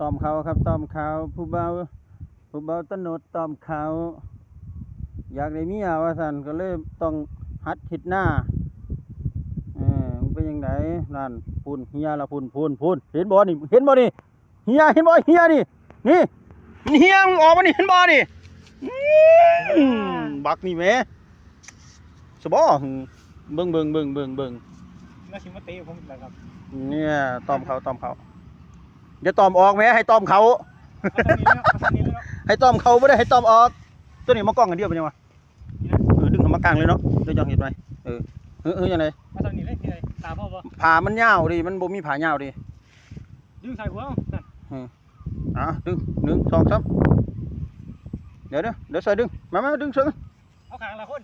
ตอมเขาครับตอมเขาผู้เบาผู้เบาตะโนดตอมเขา อยากได้เมียว่าซั่นก็เลยต้องหัดเฮ็ดหน้าเออมันเป็นจังไดนั่นพูนเฮียละพูนพูนพูนเห็นบ่นี่เห็นบ่นี่เฮียเห็นบ่เฮียนี่นี่มันเฮียมันออกมานี่เห็นบ่นี่อื้อบักนี่แหมสบ่เบิ่งเบิ่งเบิ่งเบิ่งเบิ่งน่าชิมาเตะผมอีกแล้วครับเนี่ยตอมเขาตอมเขา เดี๋ยวตอมออกไหมให้ตอมเขาเอาทางนี้แล้วเอาทางนี้แล้วให้ตอมเขาไม่ได้ให้ตอมออก ตัวนี้มากล้องกันเดียวเป็นยังวะเออดึงเขามากลางเลยเนาะเดี๋ยวจังเห็นไหมเออเออเออยังไงเอาทางนี้เลยพี่ไอ้ตาพ่อบ่ผ่ามันยาวดิมันบ่มีผ่ายาวดิดึงใส่หัวเอานั่นอะดึงหนึ่งสองสามเดี๋ยวเดี๋ยวเดี๋ยวใส่ดึงมามาดึงเสือเอาขางละคน